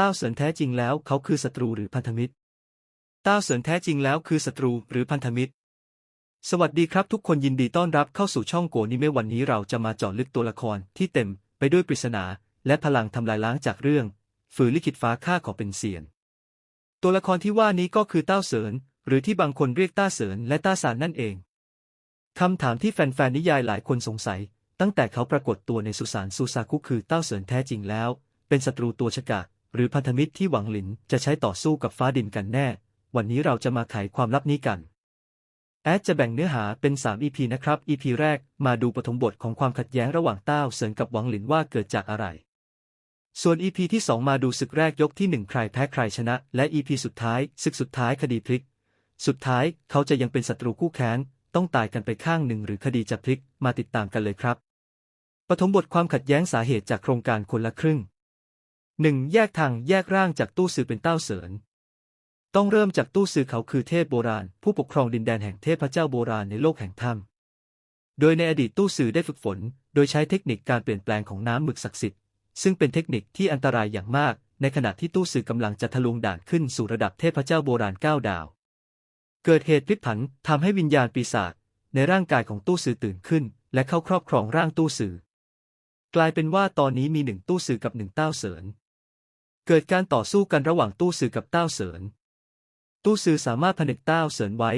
ต้าเสินแท้จริงแล้วเขาคือศัตรูหรือพันธมิตรต้าเสินแท้จริงแล้วคือศัตรูหรือพันธมิตร สวัสดีครับทุกคนยินดีต้อนรับเข้าสู่ช่องโกนิเมะวันนี้เราจะมาเจาะลึกตัวละครที่เต็มไปด้วยปริศนา และพลังทำลายล้างจากเรื่อง ฝืนลิขิตฟ้าข้าขอเป็นเซียน ตัวละครที่ว่านี้ก็คือเต้าเสินหรือที่บางคนเรียกต้าเสินและต้าสารนั่นเองคำถามที่แฟนๆนิยายหลายคนสงสัย ตั้งแต่เขาปรากฏตัวในสุสานซูซาคุคือเต้าเสินแท้จริงแล้ว เป็นศัตรูตัวฉกาจ หรือพันธมิตรที่หวังหลินจะใช้ต่อสู้กับฟ้าดินกันแน่ วันนี้เราจะมาไขความลับนี้กันแอดจะแบ่งเนื้อหาเป็น 3 EP นะครับ EP แรกมาดูปฐมบทของความขัดแย้งระหว่างเต้าเสินกับหวังหลินว่าเกิดจากอะไร ส่วน EP ที่ 2 มาดูศึกแรกยกที่ 1 ใครแพ้ใครชนะ และ EP สุดท้ายศึกสุดท้ายคดีพลิก สุดท้ายเขาจะยังเป็นศัตรูคู่แค้น ต้องตายกันไปข้างหนึ่งหรือคดีจะพลิก มาติดตามกันเลยครับ ปฐมบทความขัดแย้งสาเหตุจากโครงการคนละครึ่ง 1. แยกทางแยกร่างจากตู้สื่อเป็นเต้าเสินต้องเริ่มจากตู้สื่อเขาคือเทพโบราณ ผู้ปกครองดินแดนแห่งเทพเจ้าโบราณในโลกแห่งถ้ำโดยในอดีตตู้สื่อได้ฝึกฝน โดยใช้เทคนิคการเปลี่ยนแปลงของน้ำหมึกศักดิ์สิทธิ์ซึ่งเป็นเทคนิคที่อันตรายอย่างมาก ในขณะที่ตู้สื่อกำลังจะทะลวงด่านขึ้นสู่ระดับเทพเจ้าโบราณเก้าดาว เกิดเหตุพลิกผันทำให้วิญญาณปีศาจในร่างกายของตู้สื่อตื่นขึ้น และเข้าครอบครองร่างตู้สื่อกลายเป็นว่าตอนนี้มีหนึ่งตู้สื่อกับหนึ่งเต้าเสิน เกิดการต่อสู้กันระหว่างตู้สือกับเต้าเสิน ตู้สือสามารถผนึกเต้าเสินไว้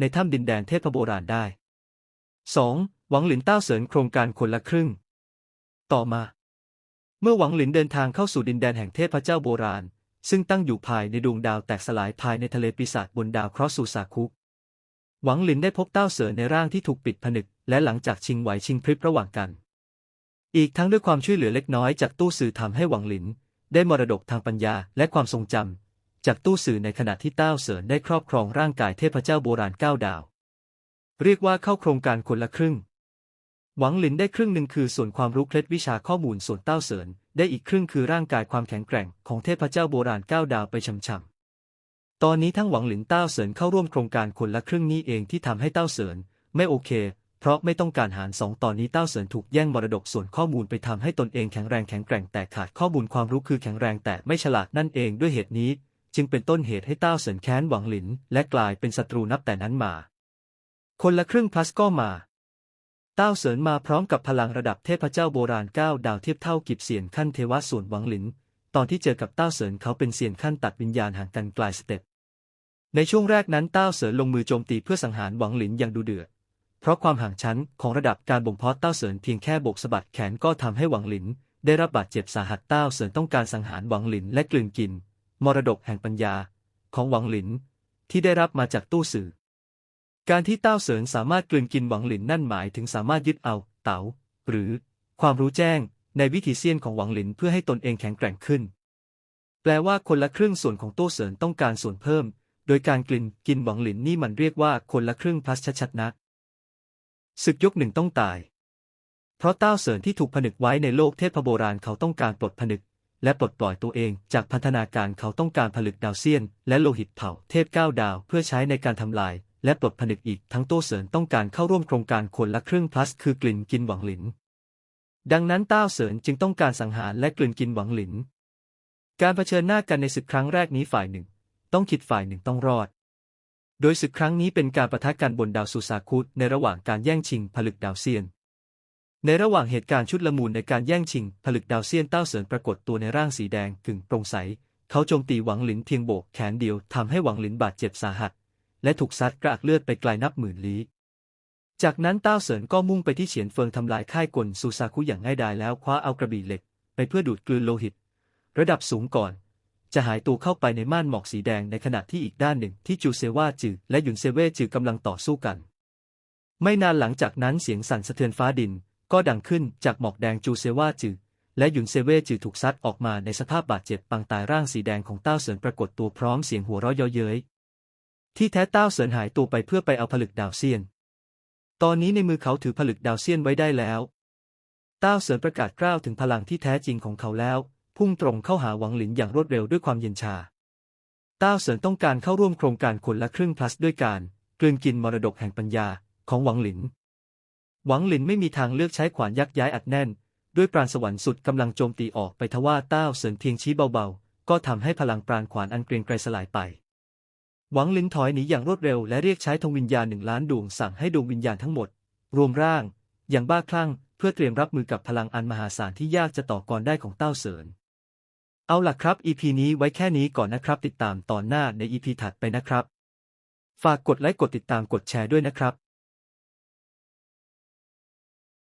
ในถ้ำดินแดนเทพโบราณได้ 2. หวังหลินเต้าเสินโครงการคนละครึ่ง ต่อมา เมื่อหวังหลินเดินทางเข้าสู่ดินแดนแห่งเทพเจ้าโบราณ ซึ่งตั้งอยู่ภายในดวงดาวแตกสลายภายในทะเลปีศาจบนดาวเคราะห์ซูซาคุหวังหลินได้พบเต้าเสินในร่างที่ถูกปิดผนึก และหลังจากชิงไหวชิงพริบระหว่างกัน อีกทั้งด้วยความช่วยเหลือเล็กน้อยจากตู้สื่อทำให้หวังหลิน ได้มรดกทางปัญญาและความทรงจำจากตู้สื่อในขณะที่เต้าเสินได้ครอบครองร่างกายเทพเจ้าโบราณเก้าดาว เรียกว่าเข้าโครงการคนละครึ่ง หวังหลินได้ครึ่งหนึ่งคือส่วนความรู้เคล็ดวิชาข้อมูลส่วนเต้าเสินได้อีกครึ่งคือร่างกายความแข็งแกร่งของเทพเจ้าโบราณเก้าดาวไปช่ำๆตอนนี้ทั้งหวังหลินเต้าเสินเข้าร่วมโครงการคนละครึ่งนี้เองที่ทำให้เต้าเสินไม่โอเค เพราะไม่ต้องการหารสองตอนนี้เต้าเสินถูกแย่งมรดกส่วนข้อมูลไปทำให้ตนเองแข็งแรงแข็งแกร่งแต่ขาดข้อมูลความรู้คือแข็งแรงแต่ไม่ฉลาดนั่นเองด้วยเหตุนี้ จึงเป็นต้นเหตุให้เต้าเสินแค้นหวังหลิน และกลายเป็นศัตรูนับแต่นั้นมา คนละครึ่งพลัสก็มาเต้าเสินมาพร้อมกับพลังระดับเทพเจ้าโบราณเก้าดาวเทียบเท่ากิบเสียนขั้นเทวะส่วนหวังหลิน ตอนที่เจอกับเต้าเสินเขาเป็นเสียนขั้นตัดวิญญาณห่างกันไกลสเต็ปในช่วงแรกนั้นเต้าเสินลงมือโจมตีเพื่อสังหารหวังหลินอย่างดูเดือด เพราะความห่างชั้นของระดับการบ่มเพาะเต้าเสินเพียงแค่โบกสะบัดแขนก็ทำให้หวังหลิน ได้รับบาดเจ็บสาหัสเต้าเสินต้องการสังหารหวังหลินและกลืนกิน มรดกแห่งปัญญา ของหวังหลิน ที่ได้รับมาจากตู้สื่อ การที่เต้าเสินสามารถกลืนกินหวังหลินนั่นหมายถึงสามารถยึดเอา เต๋าหรือ ความรู้แจ้ง ในวิถีเซียนของหวังหลินเพื่อให้ตนเองแข็งแกร่งขึ้น แปลว่าคนละครึ่งส่วนของตู้เสินต้องการส่วนเพิ่ม โดยการกลืนกินหวังหลินนี่มันเรียกว่าคนละครึ่งพลัสชัดๆนะ ศึกยกหนึ่งต้องตาย เพราะเต้าเสินที่ถูกผนึกไว้ในโลกเทพโบราณเขาต้องการปลดผนึก และปลดปล่อยตัวเอง จากพันธนาการเขาต้องการผลึกดาวเซียน และโลหิตเผาเทพเก้าดาวเพื่อใช้ในการทำลาย และปลดผนึกอีกทั้งโต้เสินต้องการเข้าร่วมโครงการคนละครึ่งพลัสคือกลิ่นกินหวังหลิน ดังนั้นเต้าเสินจึงต้องการสังหารและกลืนกินหวังหลิน การเผชิญหน้ากันในศึกครั้งแรกนี้ฝ่ายหนึ่ง ต้องคิดฝ่ายหนึ่งต้องรอด โดยศึกครั้งนี้เป็นการประทะกันบนดาวสุสาคุในระหว่างการแย่งชิงผลึกดาวเซียน ในระหว่างเหตุการณ์ชุดละมุนในการแย่งชิง ผลึกดาวเซียนเต้าเสินปรากฏตัวในร่างสีแดงกึ่งโปร่งใส เขาโจมตีหวังหลินเพียงโบกแขนเดียวทำให้หวังหลินบาดเจ็บสาหัส และถูกซัดกระอักเลือดไปไกลนับหมื่นลี้จากนั้นเต้าเสินก็มุ่งไปที่เฉียนเฟิงทำลายค่ายกลซูซาคุอย่างง่ายดายแล้วคว้าเอากระบี่เหล็ก ไปเพื่อดูดกลืนโลหิต ระดับสูงก่อน จะหายตัวเข้าไปในม่านหมอกสีแดงในขณะที่อีกด้านหนึ่งที่จูเซว่าจือและหยุนเซเว่จือกำลังต่อสู้กัน ไม่นานหลังจากนั้นเสียงสั่นสะเทือนฟ้าดิน ก็ดังขึ้นจากหมอกแดงจูเซว่าจือและหยุนเซเว่จือถูกซัดออกมาในสภาพบาดเจ็บปางตายร่างสีแดงของเต้าเสินปรากฏตัวพร้อมเสียงหัวเราะเยาะเย้ยที่แท้เต้าเสินหายตัวไปเพื่อไปเอาผลึกดาวเซียน ตอนนี้ในมือเขาถือผลึกดาวเซียนไว้ได้แล้ว เต้าเสินประกาศกล้าวถึงพลังที่แท้จริงของเขาแล้ว พุ่งตรงเข้าหาหวังหลินอย่างรวดเร็วด้วยความเย็นชา ต้าเสินต้องการเข้าร่วมโครงการคนละครึ่งพลัสด้วยการกลืนกินมรดกแห่งปัญญาของหวังหลิน หวังหลินไม่มีทางเลือกใช้ขวานยักย้ายอัดแน่น ด้วยปราณสวรรค์สุดกำลังโจมตีออกไปทว่าต้าเสินเทียงชี้เบาๆ ก็ทำให้พลังปราณขวานอันเกรียงไกรสลายไป หวังหลินถอยหนีอย่างรวดเร็วและเรียกใช้ธงวิญญาณหนึ่งล้านดวงสั่งให้ดวงวิญญาณทั้งหมด รวมร่าง อย่างบ้าคลั่งเพื่อเตรียมรับมือกับพลังอันมหาศาลที่ยากจะต่อกรได้ของเต้าเสิน เอาล่ะครับ EP นี้ไว้แค่นี้ก่อนนะครับ ติดตามตอนหน้าใน EP ถัดไปนะครับ ฝากกดไลค์กดติดตามกดแชร์ด้วยนะครับ